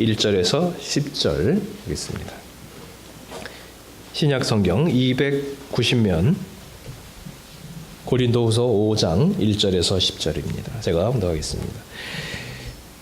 1절에서 10절 보겠습니다. 신약 성경 290면 고린도후서 5장 1절에서 10절입니다. 제가 봉독하겠습니다.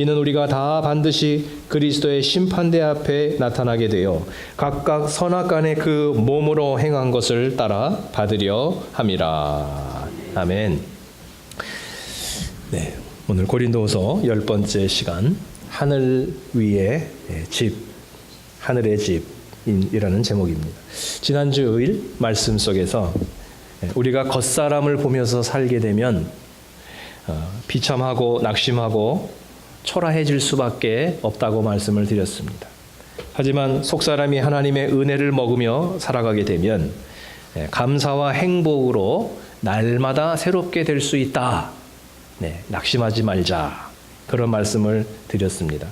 이는 우리가 다 반드시 그리스도의 심판대 앞에 나타나게 되어 각각 선악간의 그 몸으로 행한 것을 따라 받으려 함이라. 아멘. 네, 오늘 고린도서 열 번째 시간 하늘 위의 집, 하늘의 집이라는 제목입니다. 지난주일 말씀 속에서 우리가 겉사람을 보면서 살게 되면 어, 비참하고 낙심하고 초라해질 수밖에 없다고 말씀을 드렸습니다. 하지만 속사람이 하나님의 은혜를 먹으며 살아가게 되면 예, 감사와 행복으로 날마다 새롭게 될 수 있다. 네, 낙심하지 말자. 그런 말씀을 드렸습니다.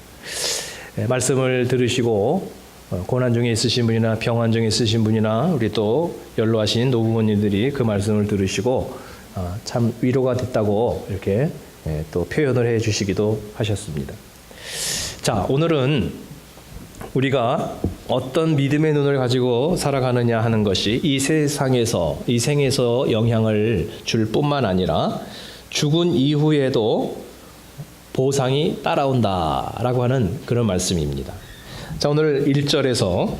예, 말씀을 들으시고 어, 고난 중에 있으신 분이나 병환 중에 있으신 분이나 우리 또 연로하신 노부모님들이 그 말씀을 들으시고 어, 참 위로가 됐다고 이렇게 예, 또 표현을 해 주시기도 하셨습니다. 자, 오늘은 우리가 어떤 믿음의 눈을 가지고 살아가느냐 하는 것이 이 세상에서, 이 생에서 영향을 줄 뿐만 아니라 죽은 이후에도 보상이 따라온다라고 하는 그런 말씀입니다. 자, 오늘 1절에서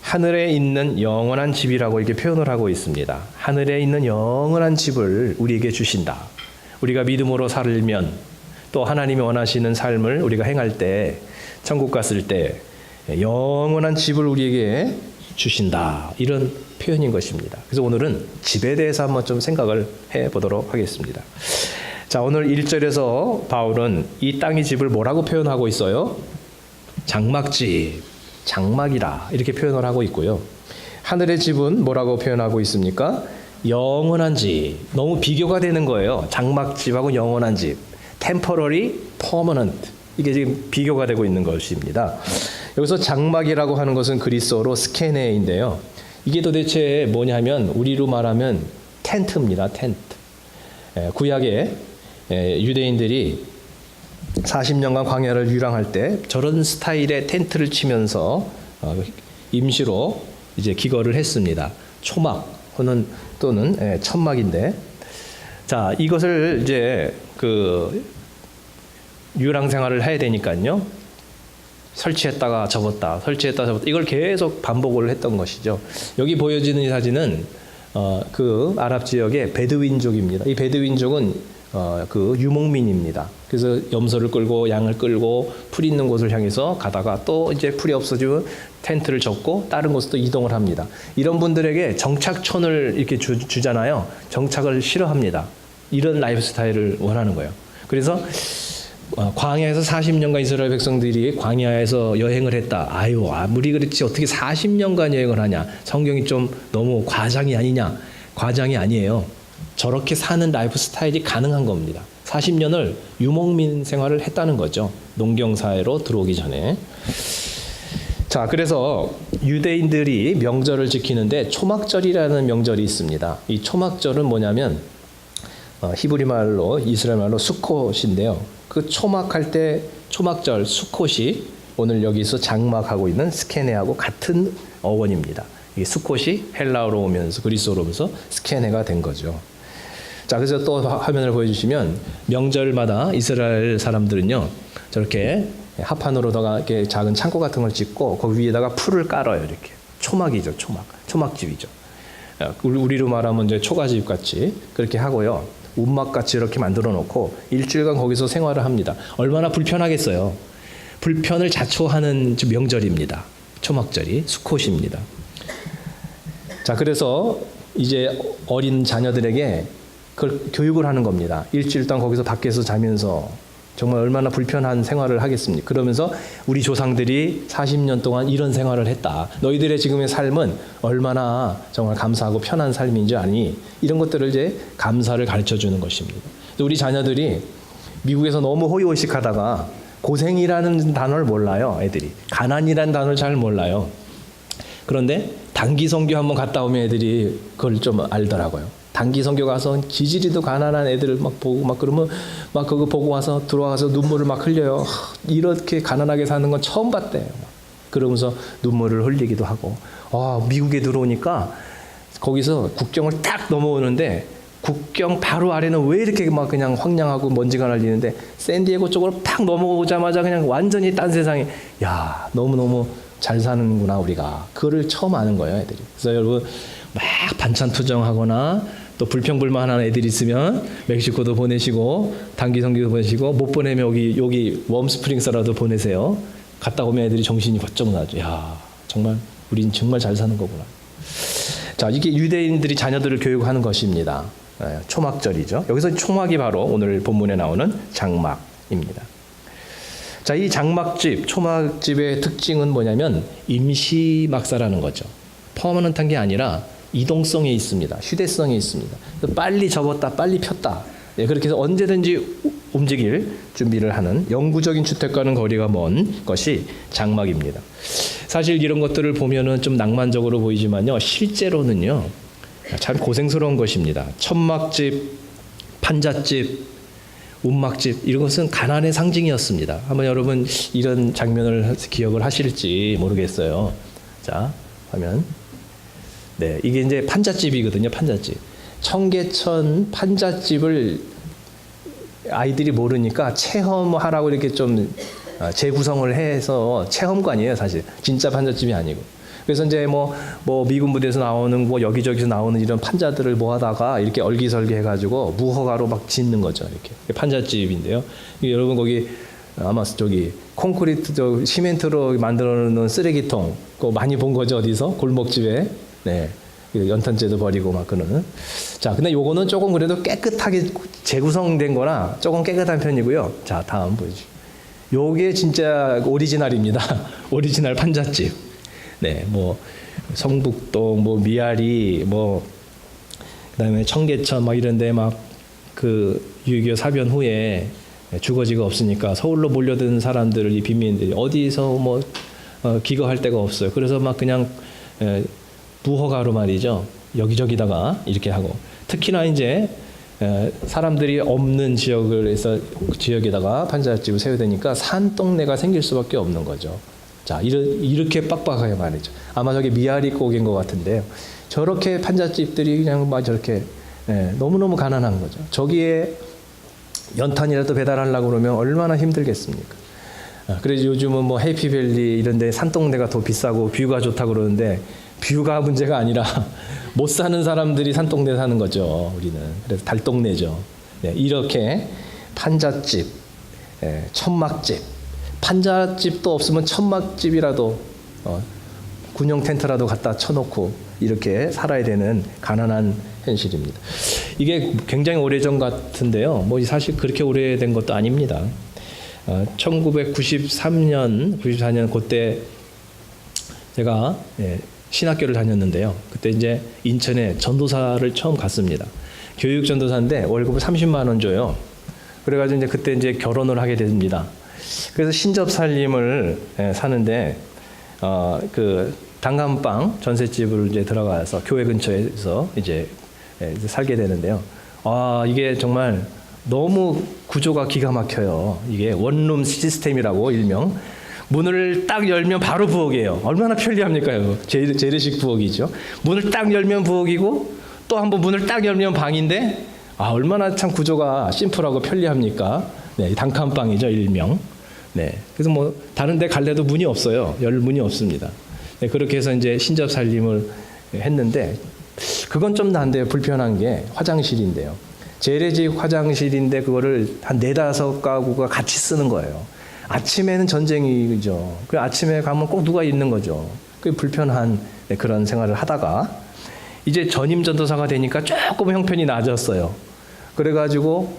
하늘에 있는 영원한 집이라고 이렇게 표현을 하고 있습니다. 하늘에 있는 영원한 집을 우리에게 주신다. 우리가 믿음으로 살면 또 하나님이 원하시는 삶을 우리가 행할 때 천국 갔을 때 영원한 집을 우리에게 주신다. 이런 표현인 것입니다. 그래서 오늘은 집에 대해서 한번 좀 생각을 해 보도록 하겠습니다. 자, 오늘 1절에서 바울은 이 땅의 집을 뭐라고 표현하고 있어요? 장막집, 장막이라 이렇게 표현을 하고 있고요. 하늘의 집은 뭐라고 표현하고 있습니까? 영원한 집. 너무 비교가 되는 거예요. 장막집하고 영원한 집. temporary, permanent. 이게 지금 비교가 되고 있는 것입니다. 여기서 장막이라고 하는 것은 그리스어로 스케네인데요. 이게 도대체 뭐냐면 우리로 말하면 텐트입니다. 텐트. 구약에 유대인들이 40년간 광야를 유랑할 때 저런 스타일의 텐트를 치면서 어, 임시로 이제 기거를 했습니다. 초막 또는 또는 예, 천막인데 자 이것을 이제 그 유랑 생활을 해야 되니까요. 설치했다가 접었다, 설치했다 접었다 이걸 계속 반복을 했던 것이죠. 여기 보여지는 이 사진은 어, 그 아랍 지역의 베드윈족입니다. 이 베드윈족은 어, 그 유목민입니다. 그래서 염소를 끌고 양을 끌고 풀 있는 곳을 향해서 가다가 또 이제 풀이 없어지면 텐트를 접고 다른 곳으로 이동을 합니다. 이런 분들에게 정착촌을 이렇게 주, 주잖아요. 정착을 싫어합니다. 이런 라이프 스타일을 원하는 거예요. 그래서 어, 광야에서 40년간 이스라엘 백성들이 광야에서 여행을 했다. 아유, 아무리 그렇지 어떻게 40년간 여행을 하냐. 성경이 좀 너무 과장이 아니냐. 과장이 아니에요. 저렇게 사는 라이프 스타일이 가능한 겁니다. 40년을 유목민 생활을 했다는 거죠. 농경 사회로 들어오기 전에. 자, 그래서 유대인들이 명절을 지키는데 초막절이라는 명절이 있습니다. 이 초막절은 뭐냐면 어, 히브리 말로 이스라엘 말로 수콧인데요. 그 초막할 때 초막절 수콧이 오늘 여기서 장막하고 있는 스케네하고 같은 어원입니다. 이 수콧이 헬라어로 오면서 그리스어로 오면서 스케네가 된 거죠. 자, 그래서 또 화면을 보여주시면 명절마다 이스라엘 사람들은요 저렇게 합판으로다가 이렇게 작은 창고 같은 걸 짓고 그 위에다가 풀을 깔아요 이렇게 초막이죠 초막 초막집이죠. 우리- 우리로 말하면 이제 초가집 같이 그렇게 하고요. 움막 같이 이렇게 만들어 놓고 일주일간 거기서 생활을 합니다. 얼마나 불편하겠어요. 불편을 자초하는 명절입니다. 초막절이 수컷입니다. 자, 그래서 이제 어린 자녀들에게 그걸 교육을 하는 겁니다. 일주일 동안 거기서 밖에서 자면서 정말 얼마나 불편한 생활을 하겠습니까? 그러면서 우리 조상들이 40년 동안 이런 생활을 했다. 너희들의 지금의 삶은 얼마나 정말 감사하고 편한 삶인지 아니? 이런 것들을 이제 감사를 가르쳐 주는 것입니다. 또 우리 자녀들이 미국에서 너무 호의호식하다가 고생이라는 단어를 몰라요, 애들이. 가난이라는 단어를 잘 몰라요. 그런데 단기 선교 한번 갔다 오면 애들이 그걸 좀 알더라고요. 단기 선교 가서 지지리도 가난한 애들을 막 보고 막 그러면 막 그거 보고 와서 들어와서 눈물을 막 흘려요. 하, 이렇게 가난하게 사는 건 처음 봤대요. 그러면서 눈물을 흘리기도 하고. 아, 미국에 들어오니까 거기서 국경을 딱 넘어오는데 국경 바로 아래는 왜 이렇게 막 그냥 황량하고 먼지가 날리는데 샌디에고 쪽으로 탁 넘어오자마자 그냥 완전히 딴 세상에 야 너무너무 잘 사는구나 우리가 그거를 처음 아는 거예요 애들이 그래서 여러분 막 반찬 투정하거나 또 불평불만하는 애들이 있으면 멕시코도 보내시고 단기 성기도 보내시고 못 보내면 여기 여기 웜스프링스라도 보내세요 갔다 오면 애들이 정신이 번쩍 나죠 야 정말 우린 정말 잘 사는 거구나 자, 이게 유대인들이 자녀들을 교육하는 것입니다. 예, 초막절이죠. 여기서 초막이 바로 오늘 본문에 나오는 장막입니다. 자, 이 장막집, 초막집의 특징은 뭐냐면 임시 막사라는 거죠. 퍼머넌트한 게 아니라 이동성이 있습니다. 휴대성이 있습니다. 그래서 빨리 접었다, 빨리 폈다. 예, 그렇게 해서 언제든지 우- 움직일 준비를 하는 영구적인 주택과는 거리가 먼 것이 장막입니다. 사실 이런 것들을 보면은 좀 낭만적으로 보이지만요. 실제로는요. 참 고생스러운 것입니다. 천막집, 판잣집, 운막집 이런 것은 가난의 상징이었습니다. 한번 여러분 이런 장면을 기억을 하실지 모르겠어요. 자, 화면. 네, 이게 이제 판잣집이거든요. 판잣집. 청계천 판잣집을 아이들이 모르니까 체험하라고 이렇게 좀 아, 재구성을 해서 체험관이에요, 사실. 진짜 판잣집이 아니고. 그래서 이제 뭐, 뭐 미군 부대에서 나오는 뭐 여기저기서 나오는 이런 판자들을 모아다가 이렇게 얼기설기 해가지고 무허가로 막 짓는 거죠, 이렇게. 판잣집인데요. 여러분 거기 아마 저기 콘크리트 저 시멘트로 만들어 놓은 쓰레기통 그거 많이 본 거죠, 어디서? 골목집에. 네. 그 연탄재도 버리고 막 그러는. 자, 근데 요거는 조금 그래도 깨끗하게 재구성된 거나 조금 깨끗한 편이고요. 자, 다음 보여주. 요게 진짜 오리지널입니다. 오리지널 판잣집. 네, 뭐 성북동, 뭐 미아리, 뭐 그다음에 청계천 막 이런데 막그 유교 사변 후에 주거지가 없으니까 서울로 몰려드는 사람들을 이 빈민들이 어디서 뭐 어, 기거할 데가 없어요. 그래서 막 그냥 에, 무허가로 말이죠. 여기저기다가 이렇게 하고 특히나 이제 에, 사람들이 없는 지역을 해서 그 지역에다가 판잣집을 세워야 되니까 산 동네가 생길 수밖에 없는 거죠. 자, 이렇게 빡빡하게 말이죠. 아마 저기 미아리 꼭인 것 같은데요. 저렇게 판잣집들이 그냥 막 저렇게 예, 너무너무 가난한 거죠. 저기에 연탄이라도 배달하려고 그러면 얼마나 힘들겠습니까? 아, 그래서 요즘은 뭐 해피밸리 이런 데 산동네가 더 비싸고 뷰가 좋다고 그러는데 뷰가 문제가 아니라 못 사는 사람들이 산동네 사는 거죠. 우리는. 그래서 달동네죠. 네, 이렇게 판잣집, 예, 천막집, 판잣집도 없으면 천막집이라도 어, 군용 텐트라도 갖다 쳐놓고 이렇게 살아야 되는 가난한 현실입니다. 이게 굉장히 오래전 같은데요. 뭐 사실 그렇게 오래된 것도 아닙니다. 어, 1993년, 94년 그때 제가 예, 신학교를 다녔는데요. 그때 이제 인천에 전도사를 처음 갔습니다. 교육 전도사인데 월급을 30만 원 줘요. 그래가지고 이제 그때 이제 결혼을 하게 됩니다. 그래서 신접 살림을 예, 사는데 어, 그 단감방 전셋집을 이제 들어가서 교회 근처에서 이제, 예, 이제 살게 되는데요. 아 이게 정말 너무 구조가 기가 막혀요. 이게 원룸 시스템이라고 일명. 문을 딱 열면 바로 부엌이에요. 얼마나 편리합니까? 이거? 재래, 재래식 부엌이죠. 문을 딱 열면 부엌이고 또 한번 문을 딱 열면 방인데 아 얼마나 참 구조가 심플하고 편리합니까? 네, 단칸방이죠 일명. 네, 그래서 뭐 다른데 갈래도 문이 없어요. 열 문이 없습니다. 네, 그렇게 해서 이제 신접 살림을 했는데 그건 좀 난데요. 불편한 게 화장실인데요. 재래식 화장실인데 그거를 한 네다섯 가구가 같이 쓰는 거예요. 아침에는 전쟁이죠. 그 아침에 가면 꼭 누가 있는 거죠. 그 불편한 네, 그런 생활을 하다가 이제 전임 전도사가 되니까 조금 형편이 나아졌어요. 그래가지고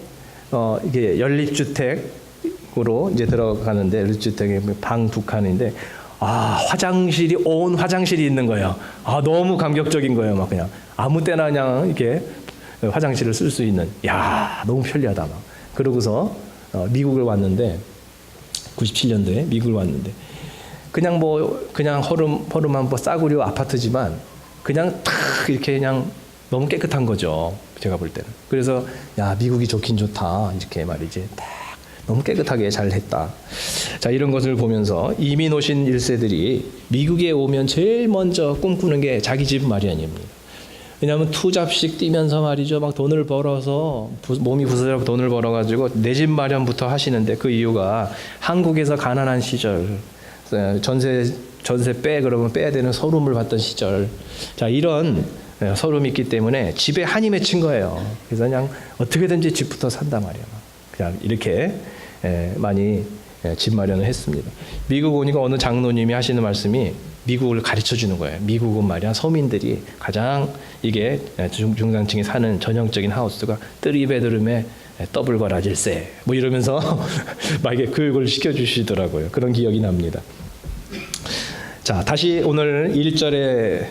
어 이게 연립주택으로 이제 들어가는데 연립주택에 방 두 칸인데 아 화장실이 온 화장실이 있는 거예요. 아 너무 감격적인 거예요. 막 그냥 아무 때나 그냥 이렇게 화장실을 쓸 수 있는 야 너무 편리하다 막 그러고서 어, 미국을 왔는데 97년도에 미국을 왔는데 그냥 뭐 그냥 허름 허름한 뭐 싸구려 아파트지만 그냥 탁 이렇게 그냥 너무 깨끗한 거죠. 제가 볼 때는. 그래서 야 미국이 좋긴 좋다 이렇게 말이지. 딱 너무 깨끗하게 잘 했다. 자 이런 것을 보면서 이민 오신 일세들이 미국에 오면 제일 먼저 꿈꾸는 게 자기 집 마련입니다. 왜냐하면 투잡씩 뛰면서 말이죠. 막 돈을 벌어서 부- 몸이 부서져 돈을 벌어가지고 내 집 마련부터 하시는데 그 이유가 한국에서 가난한 시절 에, 전세 전세 빼 그러면 빼야 되는 서름을 받던 시절 자 이런 에, 서름이 있기 때문에 집에 한이 맺힌 거예요. 그래서 그냥 어떻게든지 집부터 산단 말이에요. 그냥 이렇게 에, 많이 에, 집 마련을 했습니다. 미국 오니까 어느 장로님이 하시는 말씀이 미국을 가르쳐 주는 거예요. 미국은 말이야 서민들이 가장 이게 중, 중산층이 사는 전형적인 하우스가 쓰리 베드룸에 더블 거라질세 뭐 이러면서 막 이게 교육을 시켜 주시더라고요. 그런 기억이 납니다. 자, 다시 오늘 1절의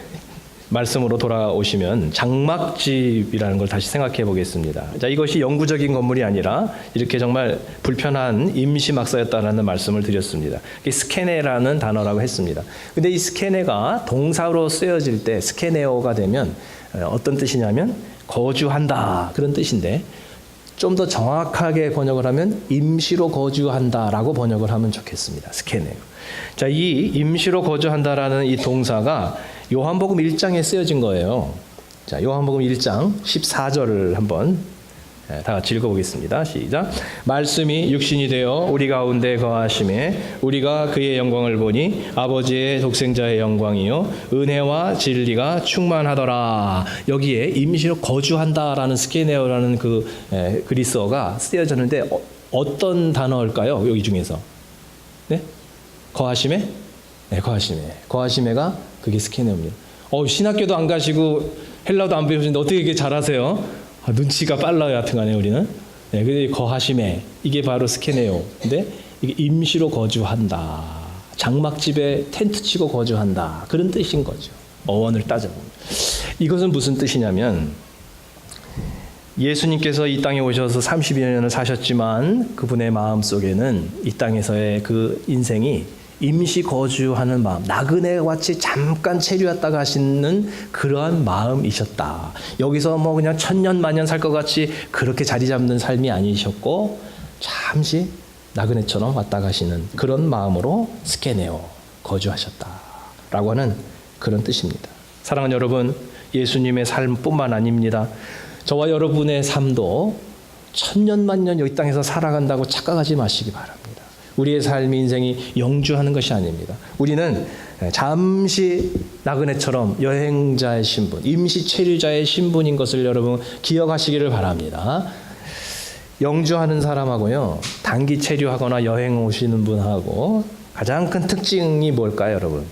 말씀으로 돌아오시면 장막집이라는 걸 다시 생각해 보겠습니다. 자, 이것이 영구적인 건물이 아니라 이렇게 정말 불편한 임시 막사였다라는 말씀을 드렸습니다. 스케네라는 단어라고 했습니다. 근데 이 스케네가 동사로 쓰여질 때 스케네어가 되면 어, 어떤 뜻이냐면 거주한다 그런 뜻인데 좀 더 정확하게 번역을 하면 임시로 거주한다라고 번역을 하면 좋겠습니다. 스캐네요. 자, 이 임시로 거주한다라는 이 동사가 요한복음 1장에 쓰여진 거예요. 자, 요한복음 1장 14절을 한번 예, 다 같이 읽어보겠습니다. 시작. 말씀이 육신이 되어 우리 가운데 거하심에 우리가 그의 영광을 보니 아버지의 독생자의 영광이요 은혜와 진리가 충만하더라. 여기에 임시로 거주한다라는 스케네어라는 그 에, 그리스어가 쓰여졌는데 어, 떤 단어일까요? 여기 중에서 네? 거하심에? 네, 거하심에. 거하심에가 그게 스케네어입니다. 어, 신학교도 안 가시고 헬라도 안 배우시는데 어떻게 이게 잘하세요? 아, 눈치가 빨라요, 하여튼간에 우리는. 네, 근데 거하심에 이게 바로 스케네오. 근데 이게 임시로 거주한다. 장막집에 텐트 치고 거주한다. 그런 뜻인 거죠. 어원을 따져보면. 이것은 무슨 뜻이냐면 예수님께서 이 땅에 오셔서 30여 년을 사셨지만 그분의 마음 속에는 이 땅에서의 그 인생이 임시 거주하는 마음, 나그네 같이 잠깐 체류했다가 하시는 그러한 마음이셨다. 여기서 뭐 그냥 천년 만년 살 것 같이 그렇게 자리 잡는 삶이 아니셨고 잠시 나그네처럼 왔다 가시는 그런 마음으로 스케네오 거주하셨다라고 하는 그런 뜻입니다. 사랑하는 여러분, 예수님의 삶뿐만 아닙니다. 저와 여러분의 삶도 천년 만년 여기 땅에서 살아간다고 착각하지 마시기 바랍니다. 우리의 삶 인생이 영주하는 것이 아닙니다. 우리는 잠시 나그네처럼 여행자의 신분, 임시 체류자의 신분인 것을 여러분 기억하시기를 바랍니다. 영주하는 사람하고요, 단기 체류하거나 여행 오시는 분하고 가장 큰 특징이 뭘까요, 여러분?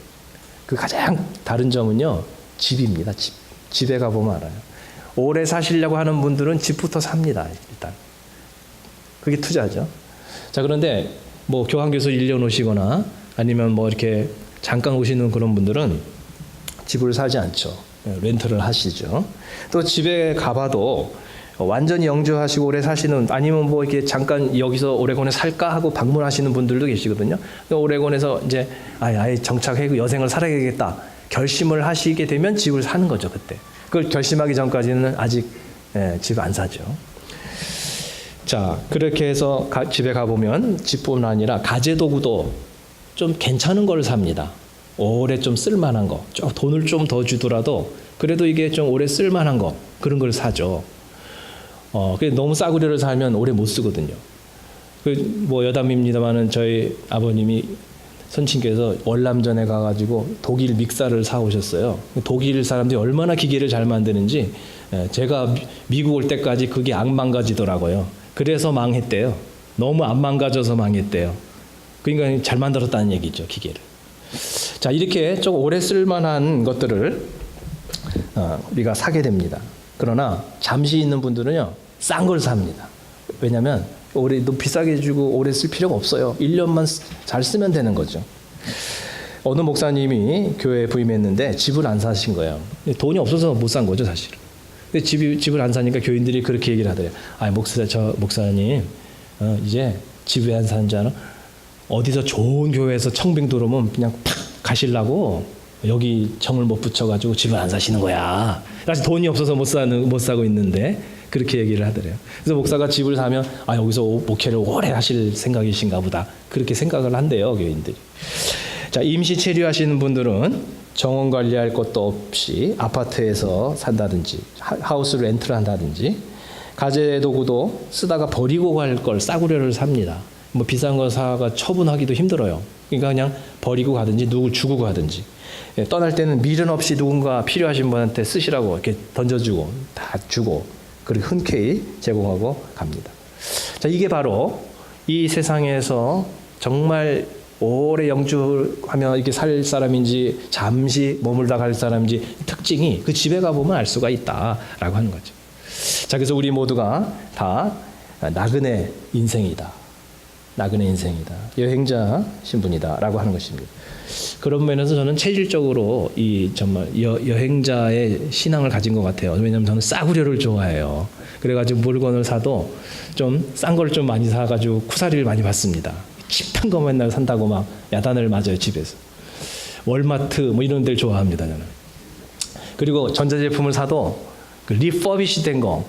그 가장 다른 점은요, 집입니다. 집. 집에 가보면 알아요. 오래 사시려고 하는 분들은 집부터 삽니다. 일단. 그게 투자죠. 자, 그런데 뭐 교환교수 1년 오시거나 아니면 뭐 이렇게 잠깐 오시는 그런 분들은 집을 사지 않죠. 예, 렌트를 하시죠. 또 집에 가봐도 완전히 영주하시고 오래 사시는 아니면 뭐 이렇게 잠깐 여기서 오레곤에 살까 하고 방문하시는 분들도 계시거든요. 오레곤에서 이제 아예, 정착하고 여생을 살아야겠다 결심을 하시게 되면 집을 사는 거죠 그때. 그걸 결심하기 전까지는 아직 예, 집안 사죠. 자 그렇게 해서 가, 집에 가보면 집뿐 아니라 가재 도구도 좀 괜찮은 걸 삽니다. 오래 좀 쓸만한 거, 좀 돈을 좀 더 주더라도 그래도 이게 좀 오래 쓸만한 거 그런 걸 사죠. 어, 그 너무 싸구려를 살면 오래 못 쓰거든요. 그 뭐 여담입니다만은 저희 아버님이 선친께서 월남전에 가가지고 독일 믹사를 사 오셨어요. 독일 사람들이 얼마나 기계를 잘 만드는지 예, 제가 미- 미국 올 때까지 그게 안 망가지더라고요. 그래서 망했대요. 너무 안 망가져서 망했대요. 그러니까 잘 만들었다는 얘기죠 기계를. 자 이렇게 좀 오래 쓸만한 것들을 어, 우리가 사게 됩니다. 그러나 잠시 있는 분들은요 싼 걸 삽니다. 왜냐하면 오래 너 비싸게 주고 오래 쓸 필요가 없어요. 1년만 잘 쓰면 되는 거죠. 어느 목사님이 교회에 부임했는데 집을 안 사신 거예요. 돈이 없어서 못 산 거죠 사실. 근데 집이 집을 안 사니까 교인들이 그렇게 얘기를 하더래요. 아 목사 저 목사님 어, 이제 집에 안 사는 자는 어디서 좋은 교회에서 청빙 들어오면 그냥 팍 가실라고 여기 정을 못 붙여가지고 집을 안 사시는 거야. 사실 돈이 없어서 못 사는 못 사고 있는데 그렇게 얘기를 하더래요. 그래서 목사가 집을 사면 아 여기서 오- 목회를 오래 하실 생각이신가 보다 그렇게 생각을 한대요 교인들이. 자 임시 체류하시는 분들은 정원 관리할 것도 없이 아파트에서 산다든지 하- 하우스 렌트를 한다든지 가재 도구도 쓰다가 버리고 갈 걸 싸구려를 삽니다. 뭐 비싼 거 사가 처분하기도 힘들어요. 그러니까 그냥 버리고 가든지 누구 주고 가든지 예, 떠날 때는 미련 없이 누군가 필요하신 분한테 쓰시라고 이렇게 던져주고 다 주고 그렇게 흔쾌히 제공하고 갑니다. 자 이게 바로 이 세상에서 정말 오래 영주하며 이렇게 살 사람인지 잠시 머물다 갈 사람인지 특징이 그 집에 가 보면 알 수가 있다라고 하는 거죠. 자, 그래서 우리 모두가 다 나그네 인생이다. 나그네 인생이다. 여행자 신분이다라고 하는 것입니다. 그런 면에서 저는 체질적으로 이 정말 여, 여행자의 신앙을 가진 것 같아요. 왜냐하면 저는 싸구려를 좋아해요. 그래가지고 물건을 사도 좀 싼 걸 좀 많이 사가지고 쿠사리를 많이 받습니다. 칩한 거 맨날 산다고 막 야단을 맞아요 집에서. 월마트 뭐 이런 데를 좋아합니다 저는. 그리고 전자제품을 사도 그 리퍼비시 된 거,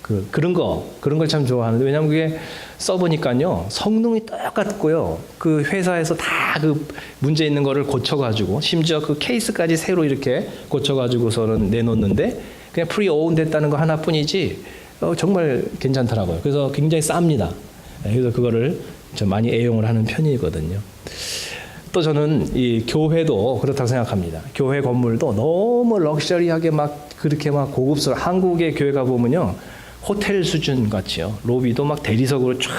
그 그런 거 그런 걸 참 좋아하는데 왜냐하면 그게 써보니까요 성능이 똑같고요 그 회사에서 다 그 문제 있는 거를 고쳐가지고 심지어 그 케이스까지 새로 이렇게 고쳐가지고서는 내놓는데 그냥 프리 오운 됐다는 거 하나뿐이지 어, 정말 괜찮더라고요. 그래서 굉장히 쌉니다. 네, 그래서 그거를 좀 많이 애용을 하는 편이거든요. 또 저는 이 교회도 그렇다고 생각합니다. 교회 건물도 너무 럭셔리하게 막 그렇게 막 고급스러워. 한국의 교회 가 보면요. 호텔 수준 같이요. 로비도 막 대리석으로 쫙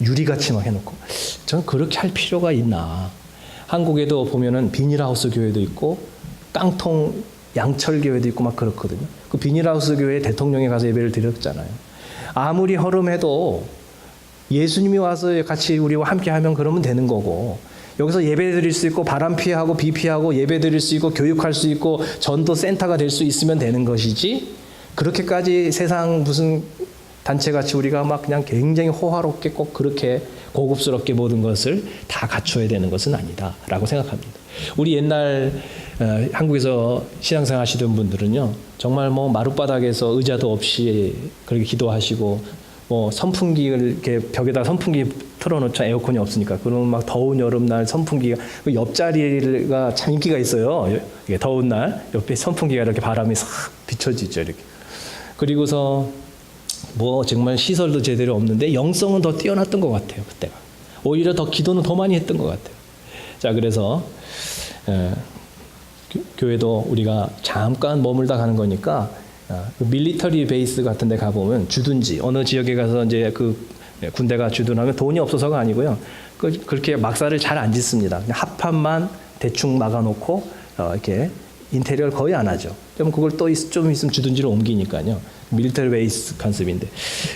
유리같이 막 해놓고. 저는 그렇게 할 필요가 있나. 한국에도 보면은 비닐하우스 교회도 있고 깡통 양철 교회도 있고 막 그렇거든요. 그 비닐하우스 교회 대통령이 가서 예배를 드렸잖아요. 아무리 허름해도 예수님이 와서 같이 우리와 함께 하면 그러면 되는 거고 여기서 예배 드릴 수 있고 바람 피하고 비 피하고 예배 드릴 수 있고 교육할 수 있고 전도 센터가 될 수 있으면 되는 것이지 그렇게까지 세상 무슨 단체 같이 우리가 막 그냥 굉장히 호화롭게 꼭 그렇게 고급스럽게 모든 것을 다 갖춰야 되는 것은 아니다라고 생각합니다. 우리 옛날 어, 한국에서 신앙생활 하시던 분들은요 정말 뭐 마룻바닥에서 의자도 없이 그렇게 기도하시고 뭐 선풍기를 이렇게 벽에다 선풍기 틀어놓자 에어컨이 없으니까 그러면 막 더운 여름날 선풍기가 그 옆자리가 참 인기가 있어요. 이게 더운 날 옆에 선풍기가 이렇게 바람이 싹 비춰지죠 이렇게. 그리고서 뭐 정말 시설도 제대로 없는데 영성은 더 뛰어났던 것 같아요 그때가. 오히려 더 기도는 더 많이 했던 것 같아요. 자 그래서 에, 교- 교회도 우리가 잠깐 머물다 가는 거니까 아, 그 밀리터리 베이스 같은 데 가보면 주둔지 어느 지역에 가서 이제 그 네, 군대가 주둔하면 돈이 없어서가 아니고요. 그, 그렇게 막사를 잘 안 짓습니다. 합판만 대충 막아놓고 어, 이렇게 인테리어를 거의 안 하죠. 그럼 그걸 또 좀 있으면 주둔지로 옮기니까요. 밀리터리 베이스 컨셉인데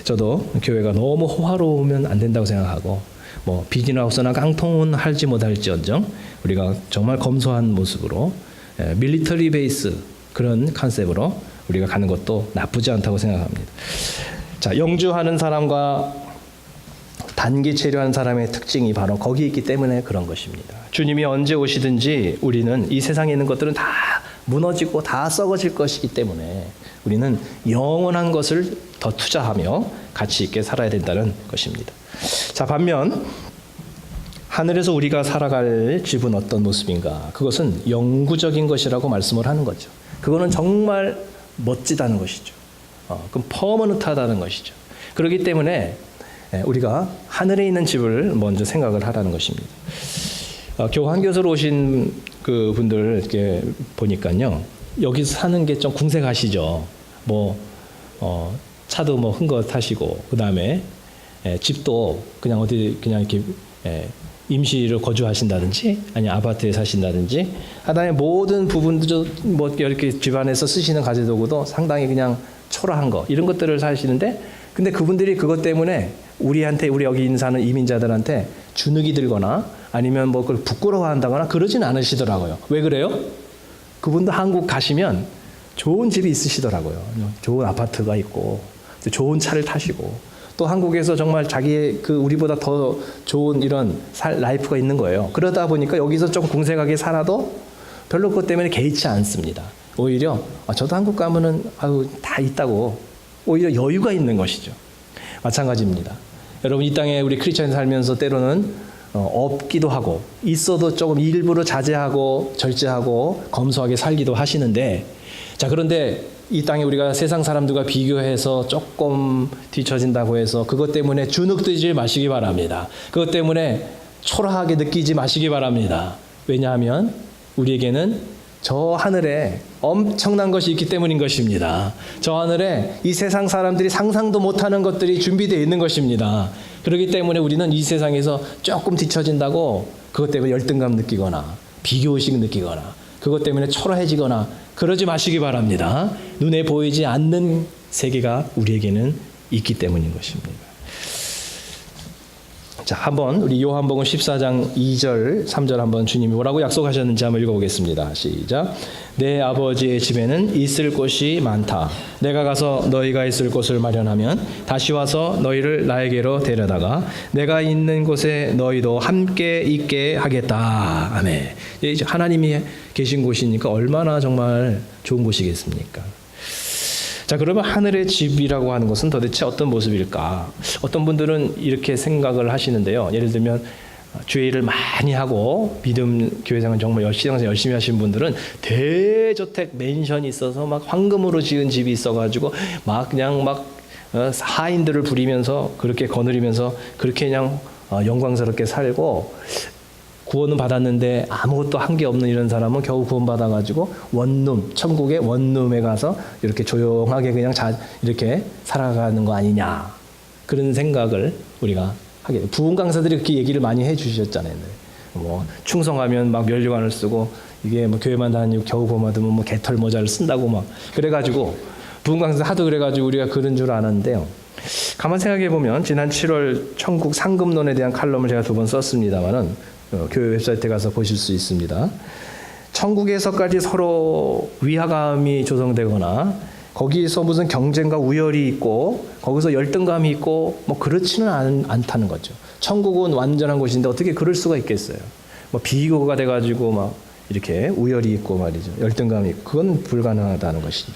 저도 교회가 너무 호화로우면 안 된다고 생각하고 뭐 비즈니하우스나 깡통은 할지 못할지언정 우리가 정말 검소한 모습으로 예, 밀리터리 베이스 그런 컨셉으로 우리가 가는 것도 나쁘지 않다고 생각합니다. 자, 영주하는 사람과 단기 체류하는 사람의 특징이 바로 거기 있기 때문에 그런 것입니다. 주님이 언제 오시든지 우리는 이 세상에 있는 것들은 다 무너지고 다 썩어질 것이기 때문에 우리는 영원한 것을 더 투자하며 가치 있게 살아야 된다는 것입니다. 자, 반면 하늘에서 우리가 살아갈 집은 어떤 모습인가? 그것은 영구적인 것이라고 말씀을 하는 거죠. 그거는 정말 멋지다는 것이죠. 어, 그럼 퍼머넌트하다는 것이죠. 그렇기 때문에 예, 우리가 하늘에 있는 집을 먼저 생각을 하라는 것입니다. 어, 교환 교수로 오신 그 분들 이렇게 보니까요. 여기서 사는 게 좀 궁색하시죠. 뭐 어, 차도 뭐큰거 타시고 그 다음에 예, 집도 그냥 어디 그냥 이렇게 예, 임시로 거주하신다든지 아니 아파트에 사신다든지 하다에 모든 부분도 뭐 이렇게 집안에서 쓰시는 가재도구도 상당히 그냥 초라한 거 이런 것들을 사시는데 근데 그분들이 그것 때문에 우리한테 우리 여기 있는 사는 이민자들한테 주눅이 들거나 아니면 뭐 그걸 부끄러워한다거나 그러진 않으시더라고요. 왜 그래요? 그분도 한국 가시면 좋은 집이 있으시더라고요. 좋은 아파트가 있고 또 좋은 차를 타시고 또 한국에서 정말 자기의 그 우리보다 더 좋은 이런 살 라이프가 있는 거예요. 그러다 보니까 여기서 좀 궁색하게 살아도 별로 그것 때문에 개의치 않습니다. 오히려 아, 저도 한국 가면은 아유 다 있다고 오히려 여유가 있는 것이죠. 마찬가지입니다. 여러분 이 땅에 우리 크리스천이 살면서 때로는 어, 없기도 하고 있어도 조금 일부러 자제하고 절제하고 검소하게 살기도 하시는데 자 그런데 이 땅에 우리가 세상 사람들과 비교해서 조금 뒤처진다고 해서 그것 때문에 주눅 들지 마시기 바랍니다. 그것 때문에 초라하게 느끼지 마시기 바랍니다. 왜냐하면 우리에게는 저 하늘에 엄청난 것이 있기 때문인 것입니다. 저 하늘에 이 세상 사람들이 상상도 못하는 것들이 준비되어 있는 것입니다. 그렇기 때문에 우리는 이 세상에서 조금 뒤처진다고 그것 때문에 열등감 느끼거나 비교의식 느끼거나 그것 때문에 초라해지거나 그러지 마시기 바랍니다. 눈에 보이지 않는 세계가 우리에게는 있기 때문인 것입니다. 자, 한번 우리 요한복음 14장 2절, 3절 한번 주님이 뭐라고 약속하셨는지 한번 읽어보겠습니다. 시작. 내 아버지의 집에는 있을 곳이 많다. 내가 가서 너희가 있을 곳을 마련하면 다시 와서 너희를 나에게로 데려다가 내가 있는 곳에 너희도 함께 있게 하겠다. 아멘. 이제 하나님이 계신 곳이니까 얼마나 정말 좋은 곳이겠습니까? 자, 그러면 하늘의 집이라고 하는 것은 도대체 어떤 모습일까? 어떤 분들은 이렇게 생각을 하시는데요. 예를 들면 주의 일을 많이 하고 믿음 교회생활 정말 열심히 열심히 하신 분들은 대저택 맨션이 있어서 막 황금으로 지은 집이 있어가지고 막 그냥 막 어, 하인들을 부리면서 그렇게 거느리면서 그렇게 그냥 어, 영광스럽게 살고 구원은 받았는데 아무것도 한 게 없는 이런 사람은 겨우 구원 받아가지고 원룸 천국의 원룸에 가서 이렇게 조용하게 그냥 자 이렇게 살아가는 거 아니냐 그런 생각을 우리가 하게 돼요. 부흥 강사들이 그렇게 얘기를 많이 해 주셨잖아요. 뭐 충성하면 막 면류관을 쓰고 이게 뭐 교회만 다니고 겨우 구원 받으면 뭐 개털 모자를 쓴다고 막 그래가지고 부흥 강사 하도 그래가지고 우리가 그런 줄 아는데요. 가만 생각해 보면 지난 7월 천국 상금론에 대한 칼럼을 제가 두 번 썼습니다만은 어, 교회 웹사이트에 가서 보실 수 있습니다. 천국에서까지 서로 위화감이 조성되거나 거기서 무슨 경쟁과 우열이 있고 거기서 열등감이 있고 뭐 그렇지는 않, 않다는 거죠. 천국은 완전한 곳인데 어떻게 그럴 수가 있겠어요? 뭐 비교가 돼가지고 막 이렇게 우열이 있고 말이죠. 열등감이 있고 그건 불가능하다는 것이죠.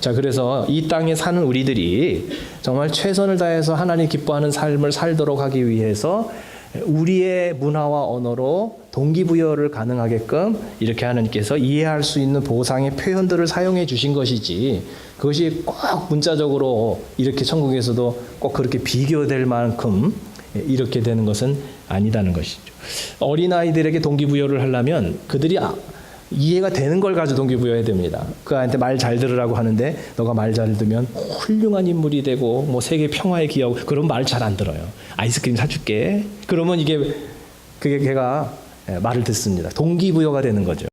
자, 그래서 이 땅에 사는 우리들이 정말 최선을 다해서 하나님 기뻐하는 삶을 살도록 하기 위해서 우리의 문화와 언어로 동기부여를 가능하게끔 이렇게 하나님께서 이해할 수 있는 보상의 표현들을 사용해 주신 것이지 그것이 꼭 문자적으로 이렇게 천국에서도 꼭 그렇게 비교될 만큼 이렇게 되는 것은 아니다는 것이죠. 어린아이들에게 동기부여를 하려면 그들이 아- 이해가 되는 걸 가지고 동기부여해야 됩니다. 그 아이한테 말 잘 들으라고 하는데 너가 말 잘 들으면 훌륭한 인물이 되고 뭐 세계 평화에 기여하고 그런 말 잘 안 들어요. 아이스크림 사줄게. 그러면 이게 그게 걔가 예, 말을 듣습니다. 동기부여가 되는 거죠.